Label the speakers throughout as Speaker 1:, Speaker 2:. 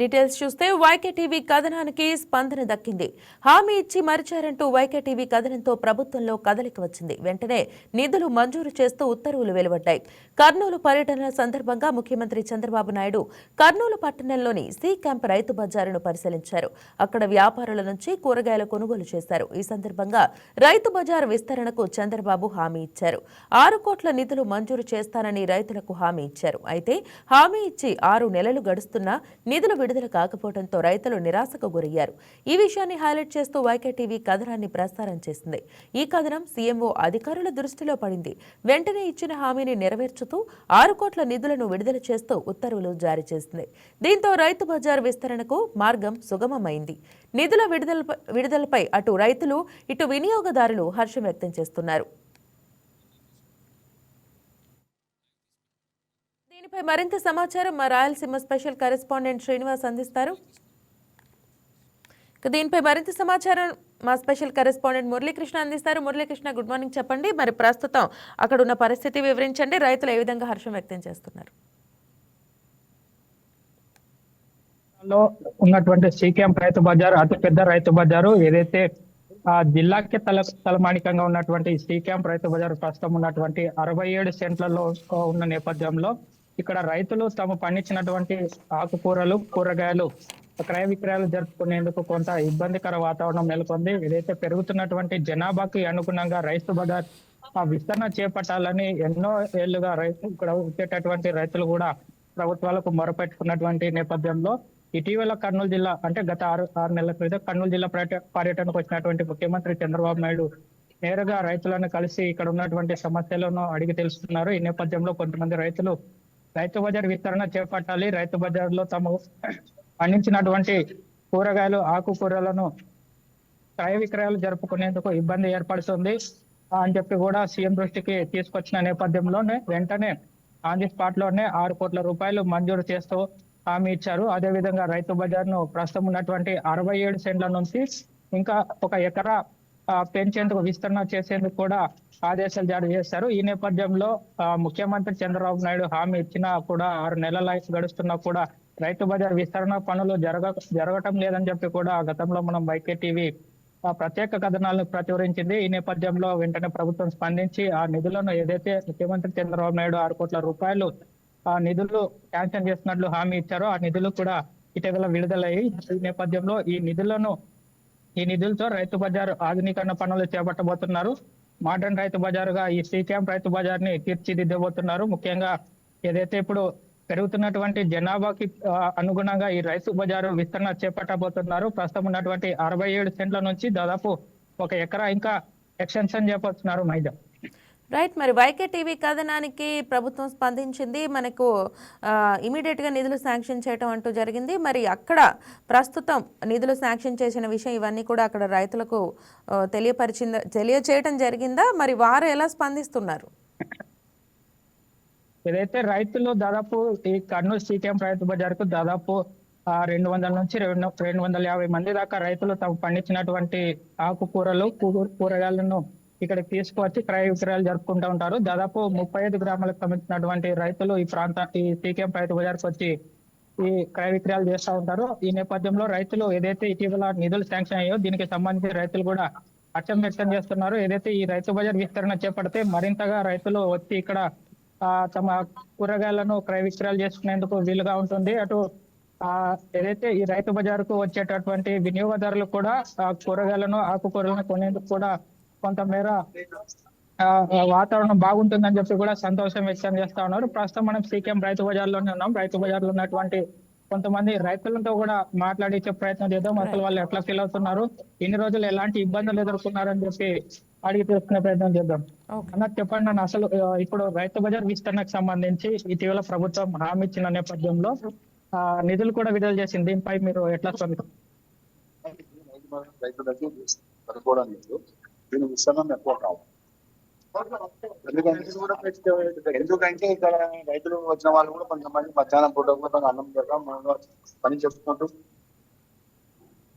Speaker 1: Details చూస్తే వైకేటీవీ కథనానికి స్పందన దక్కింది. హామీ ఇచ్చి మరిచారంటూ వైకేటీవీ కథనంతో ప్రభుత్వంలో కదలిక వచ్చింది. వెంటనే నిధులు మంజూరు చేస్తూ ఉత్తర్వులు వెలువడ్డాయి. కర్నూలు పర్యటన సందర్భంగా ముఖ్యమంత్రి చంద్రబాబు నాయుడు కర్నూలు పట్టణంలోని సి క్యాంప్ రైతు బజారును పరిశీలించారు. అక్కడ వ్యాపారుల నుంచి కూరగాయల కొనుగోలు చేశారు. ఈ సందర్భంగా రైతు బజార్ విస్తరణకు చంద్రబాబు హామీ ఇచ్చారు. ఆరు కోట్ల నిధులు మంజూరు చేస్తానని రైతులకు హామీ ఇచ్చారు. అయితే హామీ ఇచ్చి ఆరు నెలలు గడుస్తున్నా నిధులు విడుదల కాకపోవడంతో రైతులు నిరాశకు గురయ్యారు. ఈ విషయాన్ని హైలైట్ చేస్తూ వైకే టీవీ కథనాన్ని ప్రసారం చేసింది. ఈ కథనం సీఎంఓ అధికారుల దృష్టిలో పడింది. వెంటనే ఇచ్చిన హామీని నెరవేర్చుతూ ఆరు కోట్ల నిధులను విడుదల చేస్తూ ఉత్తర్వులు జారీ చేసింది. దీంతో రైతు బజార్ విస్తరణకు మార్గం సుగమమైంది. నిధుల విడుదలపై విడుదలపై అటు రైతులు ఇటు వినియోగదారులు హర్షం వ్యక్తం చేస్తున్నారు. దీనిపై మరింత సమాచారం మా రాయలసీమ స్పెషల్ కరెస్పాండెంట్ శ్రీనివాస్ అందిస్తారు. దీనిపై మరింత సమాచారం మా స్పెషల్ కరెస్పాండెంట్ మురళీకృష్ణ అందిస్తారు. మురళీకృష్ణ గుడ్ మార్నింగ్ చెప్పండి. మరి ప్రస్తుతం అక్కడ ఉన్న పరిస్థితి వివరించండి. రైతులు ఏ విధంగా హర్షం వ్యక్తం చేస్తున్నారు?
Speaker 2: లో ఉన్నటువంటి సీకేఎం రైతు బజారు అతిపెద్ద రైతు బజారు ఏదైతే ఆ జిల్లాకి తల తలమానికంగా ఉన్నటువంటి సీకేఎం రైతు బజారు ప్రస్తుతం ఉన్నటువంటి అరవై ఏడు సెంట్లలో ఉన్న నేపథ్యంలో ఇక్కడ రైతులు తాము పండించినటువంటి ఆకుకూరలు కూరగాయలు క్రయ విక్రయాలు జరుపుకునేందుకు కొంత ఇబ్బందికర వాతావరణం నెలకొంది. ఏదైతే పెరుగుతున్నటువంటి జనాభాకి అనుగుణంగా రైతు బజార్ ఆ విస్తరణ చేపట్టాలని ఎన్నో ఏళ్ళుగా రైతు ఇక్కడ వచ్చేటటువంటి రైతులు కూడా ప్రభుత్వాలకు మొరపెట్టుకున్నటువంటి నేపథ్యంలో ఇటీవల కర్నూలు జిల్లా అంటే గత ఆరు ఆరు నెలల క్రితం కర్నూలు జిల్లా పర్యట పర్యటనకు వచ్చినటువంటి ముఖ్యమంత్రి చంద్రబాబు నాయుడు నేరుగా రైతులను కలిసి ఇక్కడ ఉన్నటువంటి సమస్యలను అడిగి తెలుస్తున్నారు ఈ నేపథ్యంలో కొంతమంది రైతులు రైతు బజార్ విస్తరణ చేపట్టాలి. రైతు బజార్లో తమ పండించినటువంటి కూరగాయలు ఆకుకూరలను క్రయ విక్రయాలు జరుపుకునేందుకు ఇబ్బంది ఏర్పడుతుంది అని చెప్పి కూడా సీఎం దృష్టికి తీసుకొచ్చిన నేపథ్యంలోనే వెంటనే ఆన్ ది స్పాట్లోనే ఆరు కోట్ల రూపాయలు మంజూరు చేస్తూ హామీ ఇచ్చారు. అదే విధంగా రైతు బజార్ను ప్రస్తుతం ఉన్నటువంటి అరవై ఏడు సెంట్ల నుంచి ఇంకా ఒక ఎకరా పెంచేందుకు విస్తరణ చేసేందుకు కూడా ఆదేశాలు జారీ చేశారు. ఈ నేపథ్యంలో ఆ, ముఖ్యమంత్రి చంద్రబాబు నాయుడు హామీ ఇచ్చినా కూడా ఆరు నెలల గడుస్తున్నా కూడా రైతు బజార్ విస్తరణ పనులు జరగ జరగటం లేదని చెప్పి కూడా గతంలో మనం వైకే టీవీ ఆ ప్రత్యేక కథనాలను ప్రచురించింది. ఈ నేపథ్యంలో వెంటనే ప్రభుత్వం స్పందించి ఆ నిధులను ఏదైతే ముఖ్యమంత్రి చంద్రబాబు నాయుడు ఆరు కోట్ల రూపాయలు ఆ నిధులు శాంక్షన్ చేస్తున్నట్లు హామీ ఇచ్చారో ఆ నిధులు కూడా ఇటీవల విడుదలయ్యి ఈ నేపథ్యంలో ఈ నిధులను ఈ నిధులతో రైతు బజార్ ఆధునీకరణ పనులు చేపట్టబోతున్నారు. మోడర్న్ రైతు బజారుగా ఈ సీ క్యాంప్ రైతు బజార్ని తీర్చిదిద్దబోతున్నారు. ముఖ్యంగా ఏదైతే ఇప్పుడు పెరుగుతున్నటువంటి జనాభాకి అనుగుణంగా ఈ రైతు బజారు విస్తరణ చేపట్టబోతున్నారు. ప్రస్తుతం ఉన్నటువంటి అరవై ఏడు సెంట్ల నుంచి దాదాపు ఒక ఎకరా ఇంకా ఎక్స్టెన్షన్ చేపడుతున్నారు మైదా.
Speaker 1: రైట్ మరి వైకే టీవీ కథనానికి ప్రభుత్వం స్పందించింది. మనకు ఇమీడియట్గా నిధులు శాంక్షన్ చేయడం అంటూ జరిగింది. మరి అక్కడ ప్రస్తుతం నిధులు శాంక్షన్ చేసిన విషయం ఇవన్నీ కూడా అక్కడ రైతులకు తెలియపరిచిందా తెలియచేయటం జరిగిందా? మరి వారు ఎలా స్పందిస్తున్నారు?
Speaker 2: ఏదైతే రైతులు దాదాపు ఈ కర్నూలు సీకేఎం రైతు బజార్కు దాదాపు రెండు వందల నుంచి రెండు రెండు వందల యాభై మంది దాకా రైతులు తాము పండించినటువంటి ఆకుకూరలు కూరగాయలను ఇక్కడికి తీసుకువచ్చి క్రయ విక్రయాలు జరుపుకుంటూ ఉంటారు. దాదాపు ముప్పై ఐదు గ్రామాలకు సంబంధించినటువంటి రైతులు ఈ ప్రాంత ఈ సీకేఎం రైతు బజార్కి వచ్చి ఈ క్రయ విక్రయాలు చేస్తూ ఉంటారు. ఈ నేపథ్యంలో రైతులు ఏదైతే ఇటీవల నిధులు శాంక్షన్ అయ్యో దీనికి సంబంధించి రైతులు కూడా అచ్చం వ్యక్తం చేస్తున్నారు. ఏదైతే ఈ రైతు బజార్ విస్తరణ చేపడితే మరింతగా రైతులు వచ్చి ఇక్కడ ఆ, తమ కూరగాయలను క్రయ విక్రయాలు చేసుకునేందుకు వీలుగా ఉంటుంది. అటు ఆ ఏదైతే ఈ రైతు బజార్కు వచ్చేటటువంటి వినియోగదారులు కూడా కూరగాయలను ఆకుకూరలను కొనేందుకు కూడా కొంతమేర వాతావరణం బాగుంటుందని చెప్పి కూడా సంతోషం వ్యక్తం చేస్తా ఉన్నారు. ప్రస్తుతం మనం సీకేఎం రైతు బజార్లోనే ఉన్నాం. రైతు బజార్లో ఉన్నటువంటి కొంతమంది రైతులతో కూడా మాట్లాడించే ప్రయత్నం చేద్దాం. అసలు వాళ్ళు ఎట్లా ఫీల్ అవుతున్నారు? ఇన్ని రోజులు ఎలాంటి ఇబ్బందులు ఎదుర్కొన్నారని చెప్పి అడిగి తెలుసుకునే ప్రయత్నం చేద్దాం.
Speaker 1: ఓకే.
Speaker 2: అన్న చెప్పండి నన్ను అసలు ఇప్పుడు రైతు బజార్ విస్తరణకు సంబంధించి ఇటీవల ప్రభుత్వం హామీ ఇచ్చిన నేపథ్యంలో ఆ, నిధులు కూడా విడుదల చేసింది. దీనిపై మీరు ఎట్లా స్పందిస్తారు?
Speaker 3: దీని విస్తరణ ఎక్కువ కావాలి ఎందుకంటే ఎందుకంటే ఇక్కడ రైతులు వచ్చిన వాళ్ళు కూడా కొంతమంది మధ్యాహ్నం పూట కూడా అన్నం లేక పని చేసుకుంటూ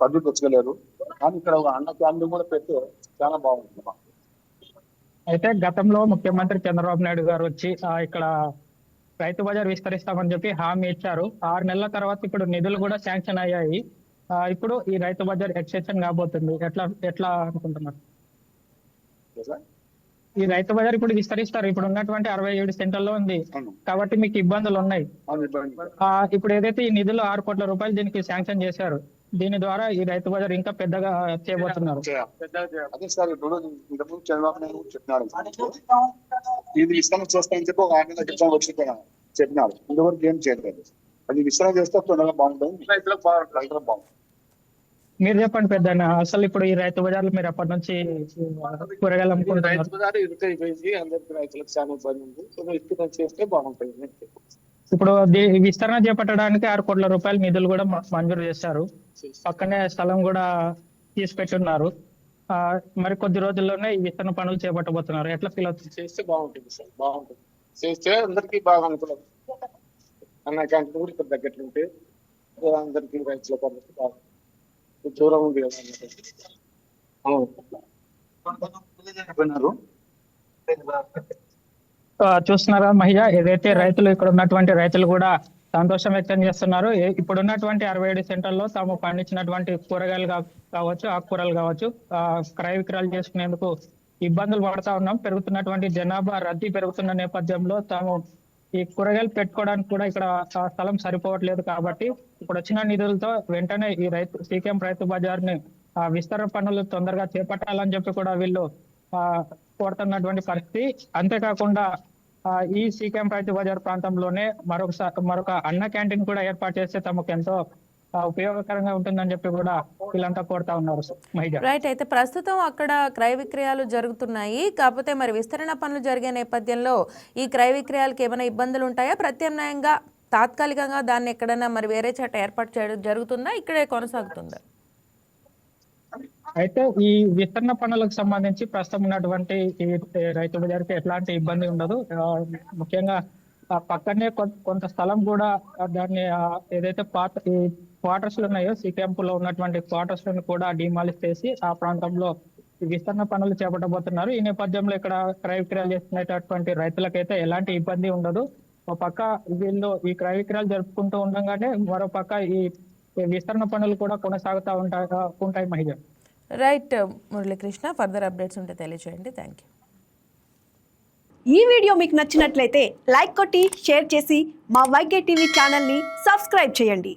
Speaker 3: పద్ధతి వచ్చలేరు కానీ ఇక్కడ ఒక అన్న క్యాంప్ కూడా పెడితే చాలా బాగుంటుంది మాకు.
Speaker 2: అయితే గతంలో ముఖ్యమంత్రి చంద్రబాబు నాయుడు గారు వచ్చి ఆ, ఇక్కడ రైతు బజార్ విస్తరిస్తామని చెప్పి హామీ ఇచ్చారు. ఆరు నెలల తర్వాత ఇప్పుడు నిధులు కూడా శాంక్షన్ అయ్యాయి. ఇప్పుడు ఈ రైతు బజార్ ఎక్స్టెన్షన్ కాబోతుంది. ఎట్లా ఎట్లా అనుకుంటున్నారు? ఈ రైతు బజార్ ఇప్పుడు విస్తరిస్తారు. ఇప్పుడు ఉన్నటువంటి అరవై ఏడు సెంటర్లో ఉంది. కాబట్టి మీకు ఇబ్బందులు ఉన్నాయి. ఇప్పుడు ఏదైతే ఈ నిధులు ఆరు కోట్ల రూపాయలు దీనికి శాంక్షన్ చేశారు దీని ద్వారా ఈ రైతు బజార్ ఇంకా పెద్దగా చేయబోతున్నారు.
Speaker 3: అదే సార్ ఇప్పుడు ఇంతకుముందు చంద్రబాబు నాయుడు కూడా చెప్పినాడు. ఇది విస్తరణ చేస్తామని చెప్పి ఒక ఆరు నెలల క్రితం వచ్చి ఇక్కడ చెప్పినాడు. ఇంతవరకు ఏం చేయలేదు. అది విస్తరణ చేస్తే తొందరగా బాగుంటుంది. రైతులకు బాగుంటుంది. రైతులకు బాగుంటుంది.
Speaker 2: మీరు చెప్పండి పెద్ద అసలు ఇప్పుడు ఈ రైతు బజార్లు మీరు ఎప్పటి నుంచి కూరగాయలు
Speaker 4: రైతు బజార్ ఇరుకైపోయింది అందరికి రైతులకు చాలా ఇబ్బంది ఉంది. సో చేస్తే బాగుంటుంది.
Speaker 2: ఇప్పుడు విస్తరణ చేపట్టడానికి ఆరు కోట్ల రూపాయల నిధులు కూడా మంజూరు చేశారు. పక్కనే స్థలం కూడా తీసి పెట్టున్నారు. ఆ, మరి కొద్ది రోజుల్లోనే ఈ విస్తరణ పనులు చేపట్టబోతున్నారు. ఎట్లా ఫీల్ అవుతుంది
Speaker 4: చేస్తే బాగుంటుంది సార్ బాగుంటుంది. చేస్తే అందరికి బాగా అనుకూలం. అన్న క్యాంటీన్ కూడా ఇక్కడ దగ్గర ఉంటే అందరికి రైతులకు అందరికి బాగుంటుంది దూరం ఉంది కదా. అవును.
Speaker 2: చూస్తున్నారా మహిళ? ఏదైతే రైతులు ఇక్కడ ఉన్నటువంటి రైతులు కూడా సంతోషం వ్యక్తం చేస్తున్నారు ఇప్పుడు ఉన్నటువంటి అరవై ఏడు సెంటర్లో తాము పండించినటువంటి కూరగాయలు కావచ్చు ఆకుకూరలు కావచ్చు ఆ, క్రయ విక్రయాలు చేసుకునేందుకు ఇబ్బందులు పడతా ఉన్నాం. పెరుగుతున్నటువంటి జనాభా రద్దీ పెరుగుతున్న నేపథ్యంలో తాము ఈ కూరగాయలు పెట్టుకోవడానికి కూడా ఇక్కడ ఆ స్థలం సరిపోవట్లేదు కాబట్టి ఇప్పుడు వచ్చిన నిధులతో వెంటనే ఈ రైతు సీకేఎం రైతు బజార్ని ఆ విస్తరణ పనులు తొందరగా చేపట్టాలని చెప్పి కూడా వీళ్ళు ఆ కోరుతున్నటువంటి పరిస్థితి. అంతేకాకుండా ఆ, ఈ సీకేఎం రైతు బజార్ ప్రాంతంలోనే మరొక మరొక అన్న క్యాంటీన్ కూడా ఏర్పాటు చేస్తే తమకు ఎంతో ఉపయోగకరంగా ఉంటుందని చెప్పి కూడా వీళ్ళంతా కోరుతా ఉన్నారు
Speaker 1: రైట్ అయితే ప్రస్తుతం అక్కడ క్రయ విక్రయాలు జరుగుతున్నాయి. కాకపోతే మరి విస్తరణ పనులు జరిగే నేపథ్యంలో ఈ క్రయ విక్రయాలకు ఏమైనా ఇబ్బందులు ఉంటాయా? ప్రత్యామ్నాయంగా తాత్కాలికంగా దాన్ని ఎక్కడైనా మరి వేరే చోట ఏర్పాటు చేయడం జరుగుతుందా? ఇక్కడే కొనసాగుతుందా?
Speaker 2: అయితే ఈ విస్తరణ పనులకు సంబంధించి ప్రస్తుతం ఉన్నటువంటి రైతు బజార్కి ఎట్లాంటి ఇబ్బంది ఉండదు. ముఖ్యంగా పక్కనే కొంత స్థలం కూడా దాన్ని ఏదైతే పాత ఈ క్వార్టర్స్ ఉన్నాయో సి క్యాంప్లో ఉన్నటువంటి క్వార్టర్స్లను కూడా డిమాలిష్ చేసి ఆ ప్రాంతంలో విస్తరణ పనులు చేపట్టబోతున్నారు. ఈ నేపథ్యంలో ఇక్కడ క్రయ విక్రయాలు చేస్తున్నటువంటి రైతులకైతే ఎలాంటి ఇబ్బంది ఉండదు. ఒక పక్క వీళ్ళు ఈ క్రయ విక్రయాలు జరుపుకుంటూ ఉండగానే మరో పక్క ఈ ఈ విస్తరణ పనులు కూడా కొనసాగుతూ ఉంటాయి ఉంటాయి మహిళ
Speaker 1: రైట్ మురళీకృష్ణ ఫర్దర్ అప్డేట్స్ ఉంటే తెలియజేయండి థ్యాంక్ యూ.
Speaker 5: ఈ వీడియో మీకు నచ్చినట్లయితే లైక్ కొట్టి షేర్ చేసి మా వైకే టీవీ ఛానల్ని సబ్స్క్రైబ్ చేయండి.